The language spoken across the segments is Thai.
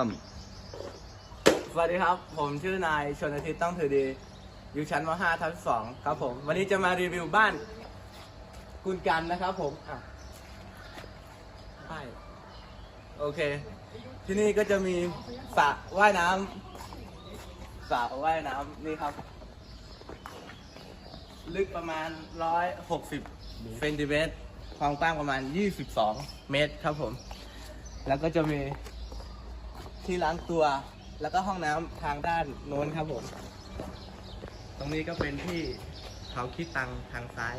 สวัสดีครับ ผมชื่อนายชนอาทิตย์ต้องถือดี อยู่ชั้นม .5 ทับ2ครับผม วันนี้จะมารีวิวบ้านคุณกันนะครับผมอะไปโอเค ที่นี่ก็จะมีสระว่ายน้ำสระว่ายน้ำนี่ครับ ลึกประมาณ 160เซนติเมตรความกว้างประมาณ 22 เมตรครับผม แล้วก็จะมี ที่ล้างตัว แล้วก็ห้องน้ำทางด้านโน้นครับผม ตรงนี้ก็เป็นที่เขาคิดตังค์ทางซ้าย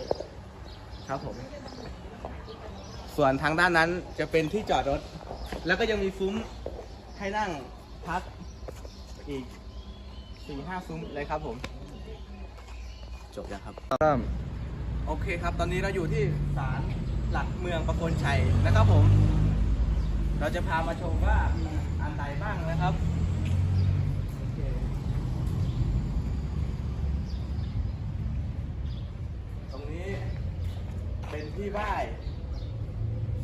ครับผม ส่วนทางด้านนั้นจะเป็นที่จอดรถ แล้วก็ยังมีซุ้มให้นั่งพักอีกสี่ห้าซุ้มเลยครับผม จบแล้วครับโอเคครับ ตอนนี้เราอยู่ที่ศาลหลักเมืองประโคนชัยนะครับผม เราจะพามาชมว่ามีอันใดบ้างนะครับตรงนี้เป็นที่ไหว้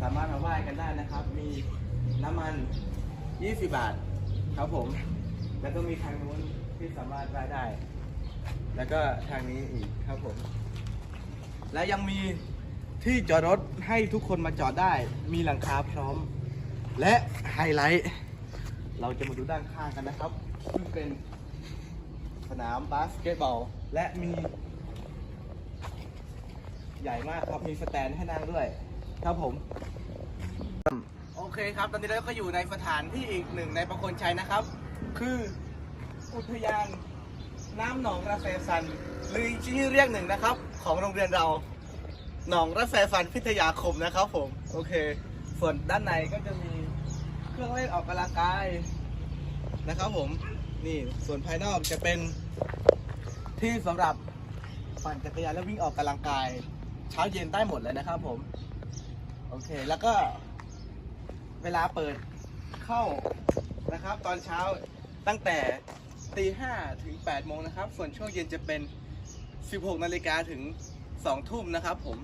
สามารถมาไหว้กันได้นะครับ มีน้ำมัน 20 บาทครับผม แล้วก็มีทางนู้นที่สามารถไหว้ได้ แล้วก็ทางนี้อีกครับผม และยังมีที่จอดรถให้ทุกคนมาจอดได้ มีหลังคาพร้อม และไฮไลท์เราจะมาดูด้านข้างกันนะครับซึ่งเป็นสนามบาสเกตบอลและมี ใหญ่มากครับมีสแตนให้นั่งด้วยครับผม โอเคครับ ตอนนี้เราก็อยู่ในสถานที่อีกหนึ่งในประโคนชัยนะครับ คืออุทยานน้ำหนองระแสสันหรือชื่อเรียกหนึ่งนะครับ ของโรงเรียนเราหนองระแสสันพิทยาคมนะครับผม โอเค ส่วนด้านในก็จะมี เครื่องเล่นออกกำลังกายนะครับผมนี่ส่วนภายนอกจะเป็นที่สำหรับปั่นจักรยานและวิ่งออกกำลังกาย เช้าเย็นได้หมดเลยนะครับผม โอเคแล้วก็เวลาเปิดเข้านะครับ ตอนเช้าตั้งแต่ตีห้าถึง8โมงนะครับ ส่วนช่วงเย็นจะเป็น 16 นาฬิกาถึง 2 ทุ่มนะครับผม